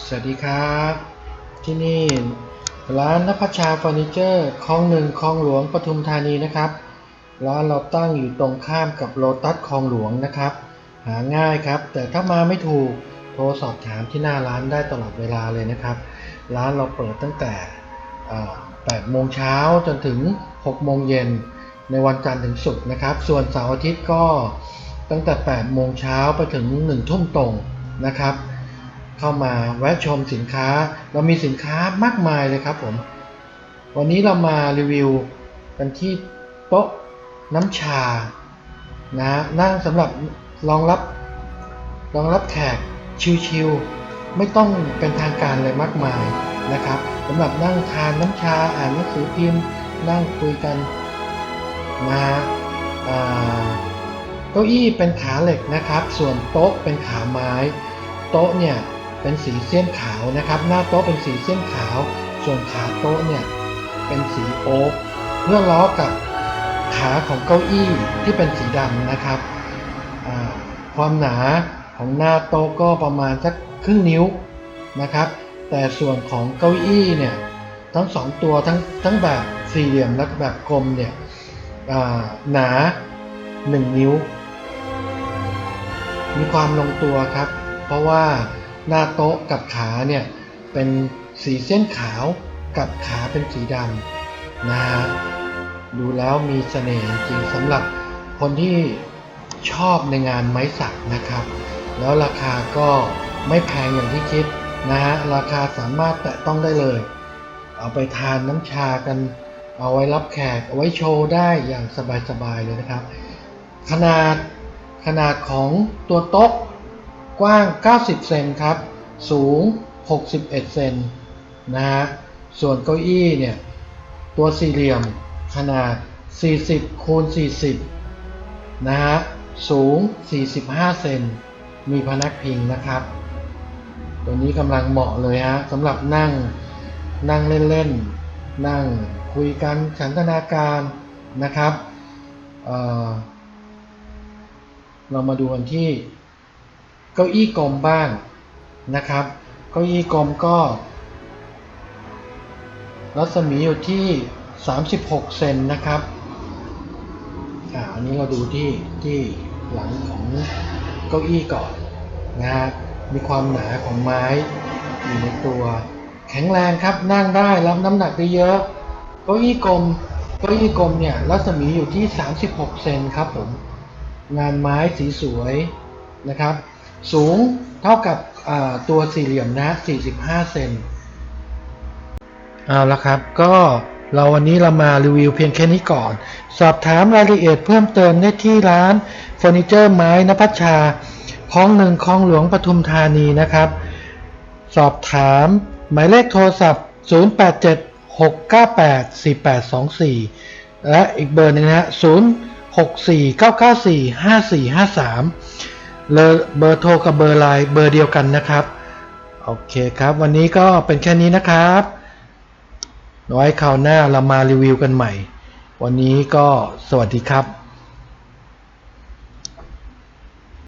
สวัสดีครับ ที่นี่ร้านนภชชาเฟอร์นิเจอร์คลองหนึ่งคลองหลวงปทุมธานีนะครับ ร้านเราตั้งอยู่ตรงข้ามกับโลตัสคลองหลวงนะครับ หาง่ายครับ แต่ถ้ามาไม่ถูกโทรสอบถามที่หน้าร้านได้ตลอดเวลาเลยนะครับ ร้านเราเปิดตั้งแต่8โมงเช้าจนถึง6โมงเย็นในวันจันทร์ถึงศุกร์นะครับ ส่วนเสาร์อาทิตย์ก็ตั้งแต่8โมงเช้าไปถึง1ทุ่มตรงนะครับ เข้ามาแวะชมสินค้า เรามีสินค้ามากมายเลยครับผม วันนี้เรามารีวิวกันที่โต๊ะน้ำชานะนั่งสำหรับรองรับรองรับแขกชิวๆไม่ต้องเป็นทางการเลยมากมายนะครับสำหรับนั่งทานน้ำชาอ่านหนังสือพิมพ์นั่งคุยกันนะอ่าเก้าอี้เป็นขาเหล็กนะครับ ส่วนโต๊ะเป็นขาไม้ โต๊ะเนี่ย เป็นสีเส้ยนขาวนะครับ หน้าโต๊ะเป็นสีเส้ยนขาว ส่วนขาโต๊ะเนี่ยเป็นสีโอ๊กเพื่อล้อกับขาของเก้าอี้ที่เป็นสีดำนะครับ ความหนาของหน้าโต๊ะก็ประมาณสักครึ่งนิ้วนะครับ แต่ส่วนของเก้าอี้เนี่ยทั้งสองตัวทั้งทั้งแบบสี่เหลี่ยมและแบบกลมเนี่ยอ่าหนา 1 นิ้ว มีความลงตัวครับ เพราะว่า หน้าโต๊ะกับขาเนี่ยเป็นสีเส้นขาวกับขาเป็นสีดำนะฮะดูแล้วมีเสน่ห์จริงสำหรับคนที่ชอบในงานไม้สักนะครับ แล้วราคาก็ไม่แพงอย่างที่คิดนะฮะราคาสามารถแตะต้องได้เลย เอาไปทานน้ำชากัน เอาไว้รับแขกเอาไว้โชว์ได้อย่างสบายๆเลยนะครับ ขนาดขนาดของตัวโต๊ะ กว้าง 90 เซนครับ สูง 61 เซนนะฮะ ส่วนเก้าอี้เนี่ย ตัวสี่เหลี่ยมขนาด 40 คูณ 40 นะฮะ สูง 45 เซน มีพนักพิงนะครับ ตัวนี้กำลังเหมาะเลยฮะสำหรับนั่ง นั่งเล่นๆ นั่งคุยกันสันทนาการนะครับเเรามาดูกันที่ เก้าอี้กลมบ้างนะครับ เก้าอี้กลมก็ รัศมีอยู่ที่ 36 เซนนะครับอ่าอันนี้เราดูที่ที่หลังของเก้าอี้ก่อนนะฮะมีความหนาของไม้อยู่ในตัว แข็งแรงครับนั่งได้รับน้ำหนักได้เยอะ เก้าอี้กลมเก้าอี้กลมเนี่ยรัศมีอยู่ที่ 36 เซนครับผมงานไม้สีสวยนะครับ สูงเท่ากับตัวสี่เหลี่ยมนะ 45 เซนเอาละครับ ก็เราวันนี้เรามารีวิวเพียงแค่นี้ก่อน สอบถามรายละเอียดเพิ่มเติมได้ที่ร้านเฟอร์นิเจอร์ไม้นภัชชาคลองหนึ่งคลองหลวงปทุมธานีนะครับ สอบถามหมายเลขโทรศัพท์ 0876984824 และอีกเบอร์หนึงนะฮะ0649945453 เบอร์โทรกับเบอร์ไลน์เบอร์เดียวกันนะครับ โอเคครับ วันนี้ก็เป็นแค่นี้นะครับไว้คราวหน้าเรามารีวิวกันใหม่ วันนี้ก็สวัสดีครับ